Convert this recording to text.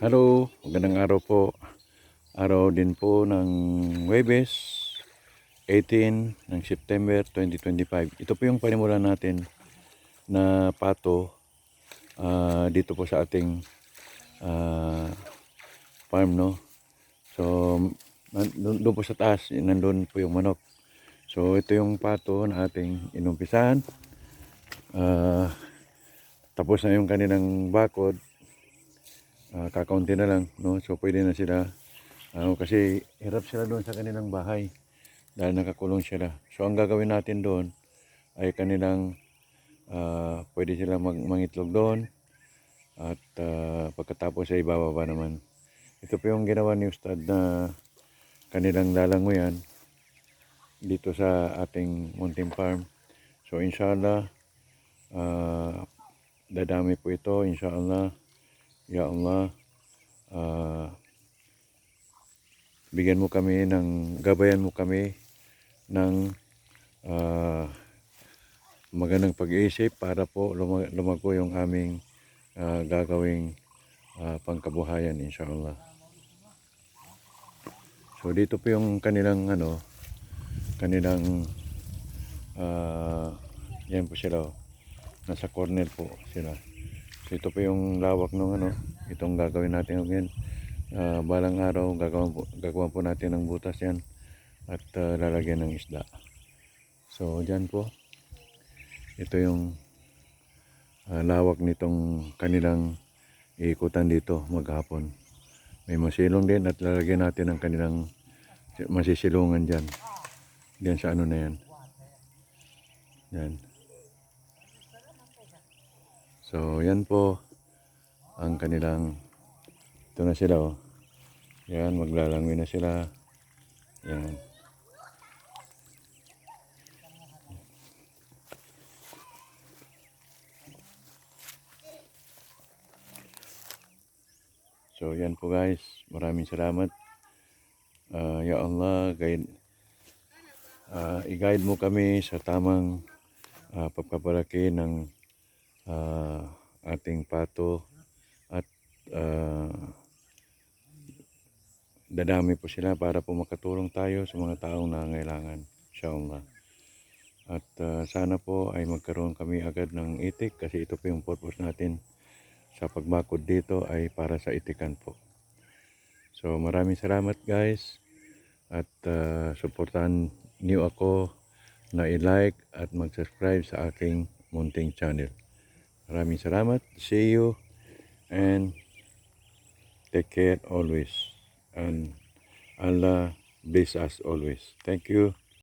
Hello, magandang araw po. Araw din po ng Webes 18 ng September 2025. Ito po yung panimulan natin na pato ah, dito po sa ating ah, farm no. So doon po sa taas, nandun po yung manok. So ito yung pato na ating inumpisahan. Ah, tapos na yung kanilang bakod Ah, kakaunti na lang, no? So pwede na sila. Ano, kasi hirap sila doon sa kanilang bahay dahil nakakulong sila. So ang gagawin natin doon ay kanilang ah, pwede sila mag mangitlog doon at ah, pagkatapos ay bababa naman. Ito po yung ginawa ni Ustad na kanilang lalangoyan dito sa ating mountain farm. So inshallah ah, dadami po ito inshallah. Ya Allah, ah, bigyan mo kami ng, gabayan mo kami ng ah, magandang pag-iisip para po luma- lumago yung aming ah, gagawing ah, pangkabuhayan inshallah. So dito po yung kanilang ano, kanilang ah, yan po sila nasa corner po sila. So ito po yung lawak ng ano, itong gagawin natin ngayon. Ah, balang araw gagawin po, gagawan po natin ng butas yan at ah, lalagyan ng isda. So diyan po. Ito yung ah, lawak nitong kanilang iikutan dito maghapon. May masilong din at lalagyan natin ng kanilang masisilungan dyan. Diyan sa ano na yan. Yan. So, yan po ang kanilang ito na sila oh. Yan, maglalangoy na sila. Yan. So, yan po guys. Maraming salamat. Ah, ya Allah, guide, ah, i-guide mo kami sa tamang ah, pagpapalaki ng ah, ating pato at ah, dadami po sila para po makatulong tayo sa mga taong nangangailangan. Inshallah. At ah, sana po ay magkaroon kami agad ng itik kasi ito po yung purpose natin sa pagbakod dito ay para sa itikan po. So maraming salamat guys at ah, suportahan niyo ako na i-like at mag-subscribe sa aking munting channel. Maraming salamat. See you and take care always. And Allah bless us always. Thank you.